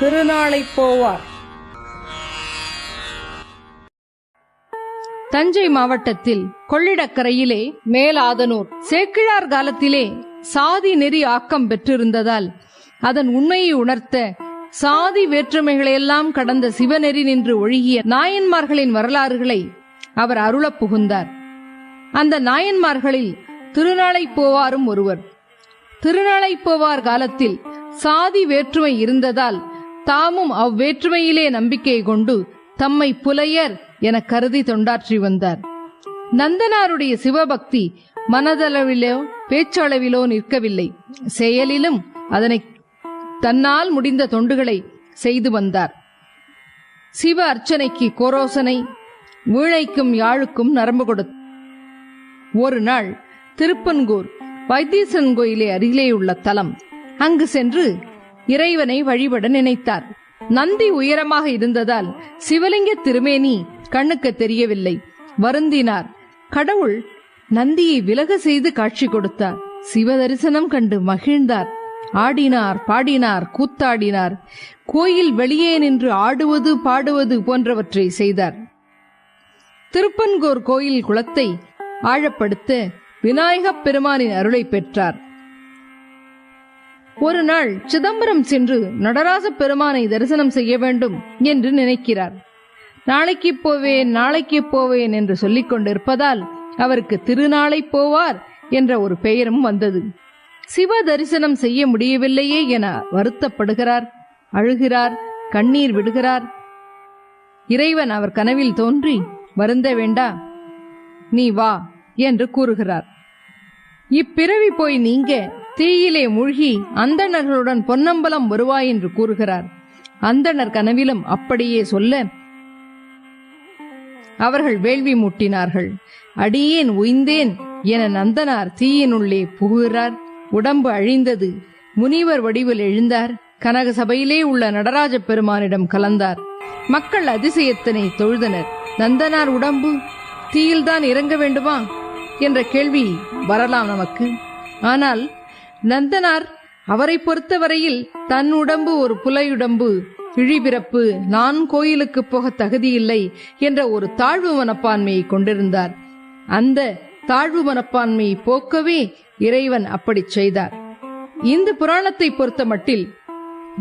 திருநாளை போவார். தஞ்சை மாவட்டத்தில் கொள்ளிடக்கரையிலே மேலாதனூர் சேக்கிழார் காலத்திலே சாதி நெறி ஆக்கம் பெற்றிருந்ததால் அதன் உண்மையை உணர்த்த சாதி வேற்றுமைகளையெல்லாம் கடந்த சிவநெறி நின்று ஒழுகிய நாயன்மார்களின் வரலாறுகளை அவர் அருளப் புகுந்தார். அந்த நாயன்மார்களில் திருநாளை போவாரும் ஒருவர். திருநாளை போவார் காலத்தில் சாதி வேற்றுமை இருந்ததால் தாமும் அவ்வேற்றுமையிலே நம்பிக்கை கொண்டு தம்மை புலையர் என கருதி தொண்டாற்றி வந்தார். நந்தனாருடைய சிவபக்தி மனதளவிலோ பேச்சளவிலோ நிற்கவில்லை. செயலிலும் அதனை தன்னால் முடிந்த தொண்டுகளை செய்து வந்தார். சிவ அர்ச்சனைக்கு கோரோசனை வீணைக்கும் யாழுக்கும் நரம்பு கொடுத்தார் ஒரு நாள் திருப்பன்கூர் வைத்தீசன் கோயிலே அருகிலேயுள்ள தலம். அங்கு சென்று இறைவனை வழிபட நினைத்தார். நந்தி உயரமாக இருந்ததால் சிவலிங்க திருமேனி கண்ணுக்கு தெரியவில்லை. வருந்தினார். கடவுள் நந்தியை விலக செய்து காட்சி கொடுத்தார். சிவ தரிசனம் கண்டு மகிழ்ந்தார். ஆடினார் பாடினார் கூத்தாடினார். கோயில் வெளியே நின்று ஆடுவது பாடுவது போன்றவற்றை செய்தார். திருப்பன்கோர் கோயில் குளத்தை ஆழப்படுத்த விநாயகப் பெருமானின் அருளை பெற்றார். ஒரு நாள் சிதம்பரம் சென்று நடராச பெருமானை தரிசனம் செய்ய வேண்டும் என்று நினைக்கிறார். நாளைக்கு போவேன் நாளைக்கு போவேன் என்று சொல்லிக் கொண்டிருப்பதால் அவருக்கு திருநாளை போவார் என்ற ஒரு பெயரும் வந்தது. சிவ தரிசனம் செய்ய முடியவில்லையே என வருத்தப்படுகிறார் அழுகிறார் கண்ணீர் விடுகிறார். இறைவன் அவர் கனவில் தோன்றி வருந்த வேண்டா நீ வா என்று கூறுகிறார். இப்பிறவி போய் நீங்க தீயிலே மூழ்கி அந்தணர்களுடன் பொன்னம்பலம் வருவாய் என்று கூறுகிறார். அந்தணர் கனவிலும் அப்படியே சொல்ல அவர்கள் வேள்வி மூட்டினார்கள். அடியேன் உய்ந்தேன் என நந்தனார் தீயினுள்ளே புகுகிறார். உடம்பு அழிந்தது. முனிவர் வடிவில் எழுந்தார். கனக சபையிலே உள்ள நடராஜ பெருமானிடம் கலந்தார். மக்கள் அதிசயத்தினை தொழுதனர். நந்தனார் உடம்பு தீயில்தான் இறங்க வேண்டுமா? என்ற கேள்வி வரலாம் நமக்கு. ஆனால் நந்தனார் அவரை பொறுத்தவரையில் தன் உடம்பு ஒரு புலையுடம்பு இழிபிறப்பு நான் கோயிலுக்கு போக தகுதியில்லை என்ற ஒரு தாழ்வு மனப்பான்மையை கொண்டிருந்தார். அந்த தாழ்வு மனப்பான்மையை போக்கவே இறைவன் அப்படிச் செய்தார். இந்த புராணத்தை பொறுத்த மட்டில்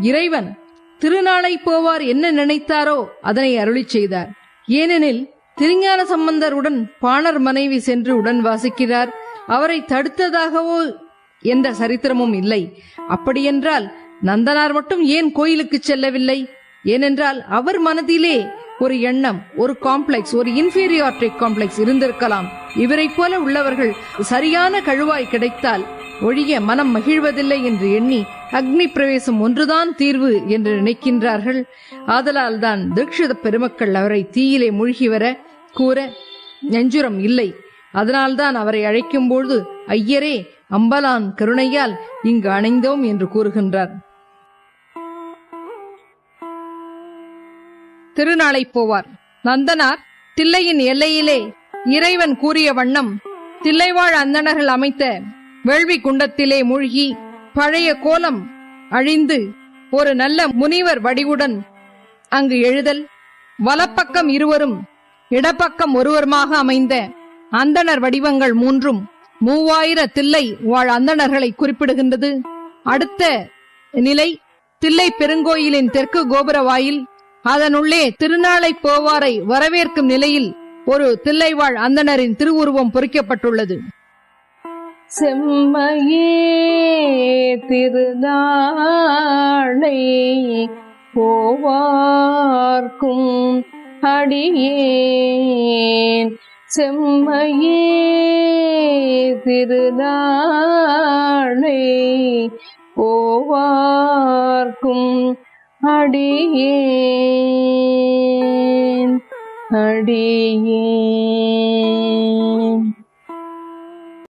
இறைவன் திருநாளை போவார் என்ன நினைத்தாரோ அதனை அருளி செய்தார். ஏனெனில் திருஞான சம்பந்தருடன் பாணர் மனைவி சென்று உடன் வாசிக்கிறார். அவரை தடுத்ததாகவோ எந்த சரித்திரமும் இல்லை. அப்படியென்றால் நந்தனார் மட்டும் ஏன் கோயிலுக்கு செல்லவில்லை? ஏனென்றால் அவர் மனதிலே ஒரு எண்ணம் ஒரு காம்ப்ளெக்ஸ் ஒரு இன்ஃபீரியாரிட்டி காம்ப்ளெக்ஸ் இருந்திருக்கலாம். இவரை போல உள்ளவர்கள் சரியான கழுவாய் கிடைத்தால் ஒழிய மனம் மகிழ்வதில்லை என்று எண்ணி அக்னி பிரவேசம் ஒன்றுதான் தீர்வு என்று நினைக்கின்றார்கள். ஆதலால் தான் தீட்சித பெருமக்கள் அவரை தீயிலே மூழ்கி வர கூற நெஞ்சுரம் இல்லை. அதனால்தான் அவரை அழைக்கும்போது ஐயரே அம்பலான் கருணையால் இங்கு அணைந்தோம் என்று கூறுகின்றார். திருநாளை போவார். நந்தனார் தில்லையின் எல்லையிலே இறைவன் கூறிய வண்ணம் தில்லைவாழ் அந்தணர்கள் அமைத்த வேள்வி குண்டத்திலே மூழ்கி பழைய கோலம் அழிந்து ஒரு நல்ல முனிவர் வடிவுடன் அங்கு எழுதல் வலப்பக்கம் இருவரும் இடப்பக்கம் ஒருவருமாக அமைந்த அந்தணர் வடிவங்கள் மூன்றும் மூவாயிர தில்லை வாழ் அந்தணர்களை குறிப்பிடுகின்றது. அடுத்த நிலை தில்லை பெருங்கோயிலின் தெற்கு கோபுர வாயில் அதனுள்ளே திருநாளை போவாரை வரவேற்கும் நிலையில் ஒரு தில்லைவாழ் அந்தணரின் திருவுருவம் பொறிக்கப்பட்டுள்ளது. செம்மையே திருநாளை போவார்க்கும் அடியேன். செம்மையே திருநாளை போவார்க்கும் அடியே அடியே